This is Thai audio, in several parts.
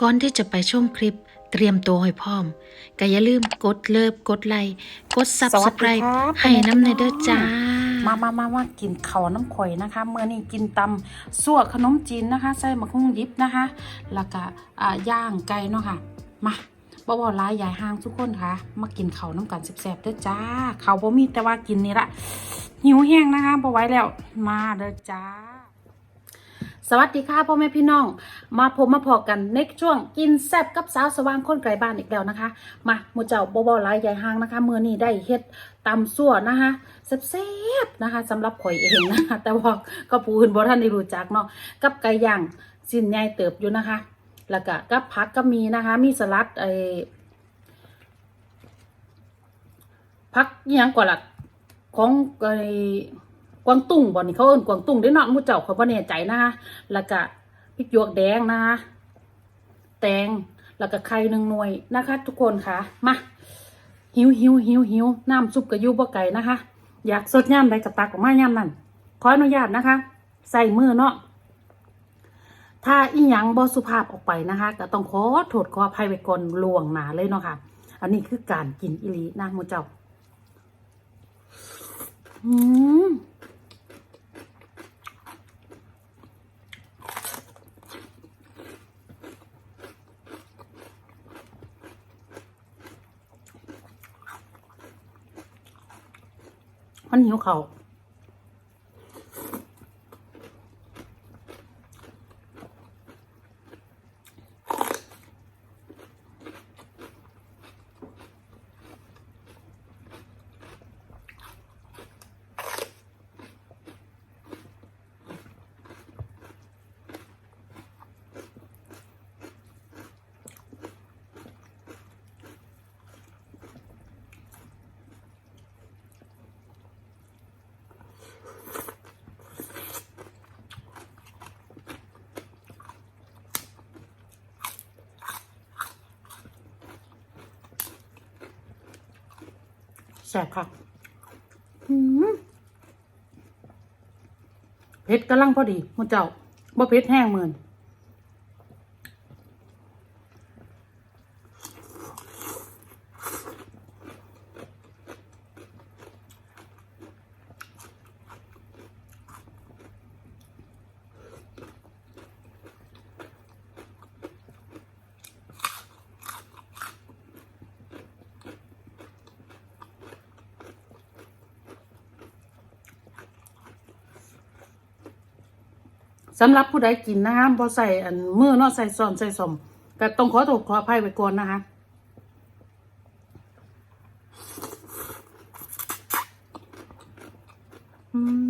ก่อนที่จะไปชมคลิปเตรียมตัวให้พร้อมก็อย่าลืมกดเลิฟกดไลค์กดซับสไคร b ์ครับให้น้ำในเด้อจ้า มามามามากินข้าวน้ำข่อยนะคะเมื่อนี้กินตำสั่วขนมจีนนะคะใส่มะฮุ่งยิบนะคะ แล้วก็อ่าย่างไก่เนาะค่ะ มาบ่บ่ร้ายยายห้างทุกคนค่ะ มากินข้าวน้ำกันแซ่บๆเด้อจ้าข้าวบ่มีแต่ว่ากินนี่ละหิวแห้งนะคะบ่ไหว้แล้วมาเด้อจ้า สวัสดีค่ะพ่อแม่พี่น้อง มาพบมาพอกันในช่วงกินแซ่บกับสาวสว่างคนไกลบ้านอีกแล้วนะคะ มาหมูเจ้าบ่บ่หลายใหญ่ห้างนะคะมือนี้ได้เฮ็ดตำสั่วนะคะแซ่บๆนะคะสำหรับข่อยเองนะคะแต่ว่าก็ผู้อื่นบ่ท่านได้รู้จักเนาะกับไก่ย่างสิ้นใหญ่เติบอยู่นะคะ แล้วก็กับผักก็มีนะคะ มีสลัดไอ้ผักยังก่อนละของไอ้ วางตุ้งบ่นี่เขาเอิ้นกวางตุ้งได้อเนาะมูเจ้าเขาบ่แน่ใจนะคะแล้วก็พริกหยวกแดงนะคะแตงแล้วก็ไข่หนึ่งหน่วยนะคะ ทุกคนค่ะมาหิวหิวหิวหิวน้ำซุปกระยุบะไก่นะคะ อยากสดย่ำใดกับตักออกมาย่ำนั่นขออนุญาตนะคะ ใส่มือเนาะถ้าอีหยังบอสุภาพออกไปนะคะ ก็ต้องขอโทษขออภัยไว้ก่อนลวงหนาเลยเนาะค่ะ อันนี้คือการกินอิลีนะมูเจ้า อืม มันหิวเขา แสบค่ะเผ็ดกำลังพอดีมุเจ้าบ่เผ็ดแห้งเหมือน สำหรับผู้ใดกินนะคะพอใส่อันมือเนาะใส่ซอนใส่สมก็ต้องขอโทษขออภัยไว้ก่อนนะคะอืม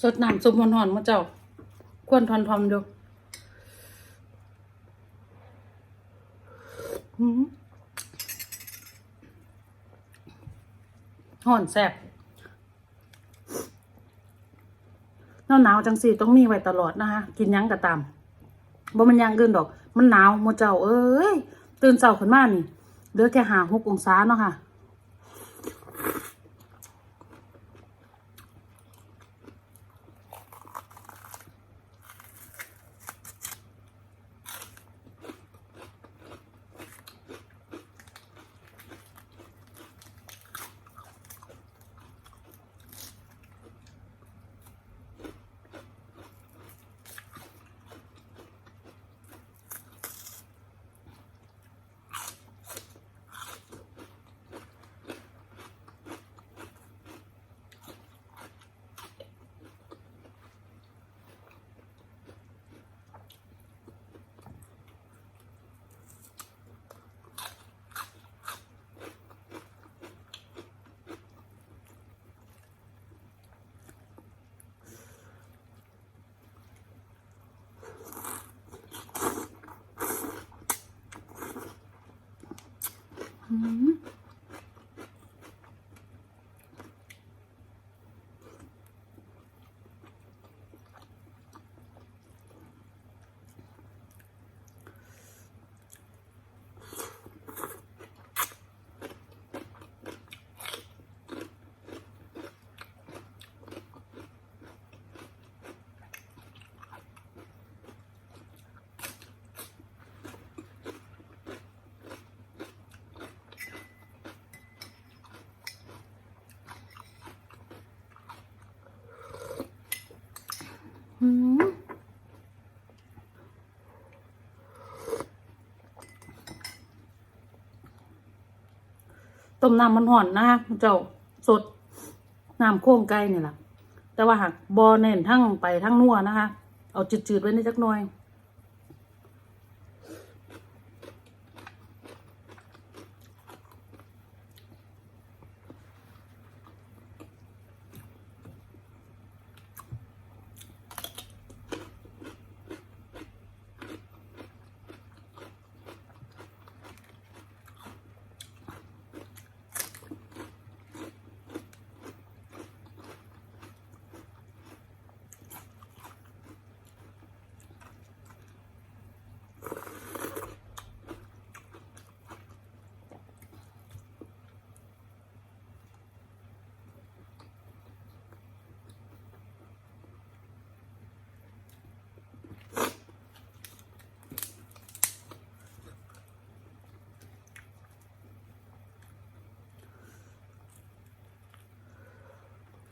สดน้ำซุปหอนๆมาเจ้า ควนทอนทอมดูห่อนแซ่บหนาวหนาวจังสี่ต้องมีไว้ตลอดนะคะกินยังก็ตามบ่มันยังอื่นดอก มันหนาวหมเจ้า เอ้ย ตื่นเช้าขึ้นมานี่เหลือแค่หาหกองศาเนาะค่ะ ต้มน้ำมันห่อนนะคะเจ้าสดน้ำโค้งไก่เนี่ยแหละแต่ว่าหากบอเน้นทั้งไปทั้งนัวนะคะ เอาจืดๆไว้ในจักหน่อย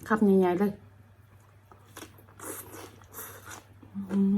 คับใหญ่ๆเลย อืม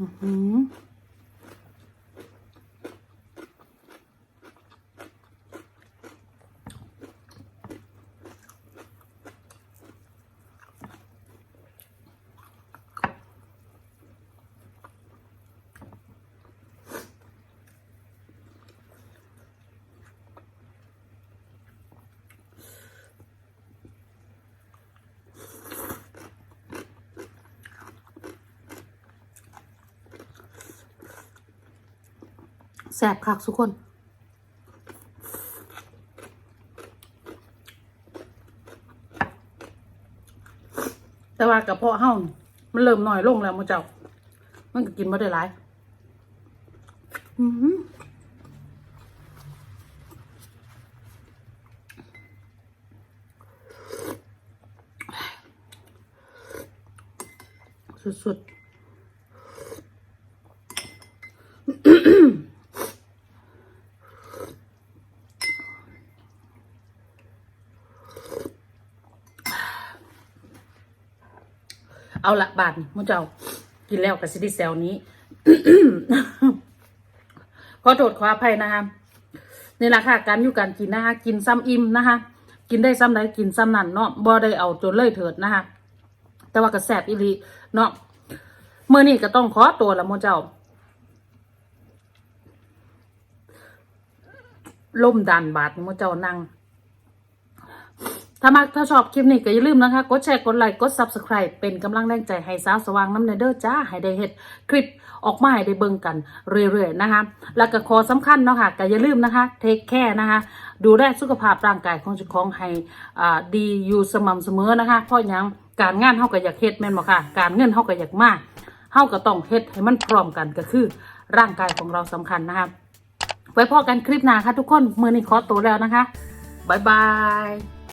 อื้ แสบคักทุกคน แต่ว่ากระเพาะเฮานี่มันเริ่มน้อยลงแล้วมูเจ้า มันก็กินไม่ได้หลายอือหือสุดๆ เอาละบาทนี่มูเจ้ากินแล้วกับซิตี้แซลนี้ขอโทษขออภัยนะคะนี่แหละค่ะการอยู่การกินนะคะกินซ้ำอิ่มนะคะกินได้ซ้ำใดกินซ้ำนั่นเนาะบ่ได้เอาจนเลยเถิดนะคะแต่ว่าก็แสบอีหลีเนาะเมื่อนี้ก็ต้องขอตัวละโมเจ้าล่มดันบาดโมเจ้านั่ง ถ้ามักถ้าชอบคลิปนี้ก็อย่าลืมนะคะ กดแชร์ กดไลค์ กด Subscribe เป็นกำลังแรงใจให้สาวสว่างน้ำเนเดอร์จ้า ให้ได้เฮ็ดคลิปออกมาให้ได้เบิ่งกันเรื่อยๆนะคะ แล้วก็ขอสำคัญเนาะค่ะก็อย่าลืมนะคะ เทคแคร์นะคะ ดูแลสุขภาพร่างกายของเจ้าของให้อ่าดีอยู่สม่ำเสมอนะคะ เพราะยังการงานเฮาก็อยากเฮ็ดแม่นบ่ค่ะ การเงินเฮาก็อยากมากเฮาก็ต้องเฮ็ดให้มันพร้อมกันก็คือร่างกายของเราสำคัญนะคะ ไว้พอกันคลิปหน้าค่ะทุกคน มือนี้ขอตัวแล้วนะคะบ๊ายบาย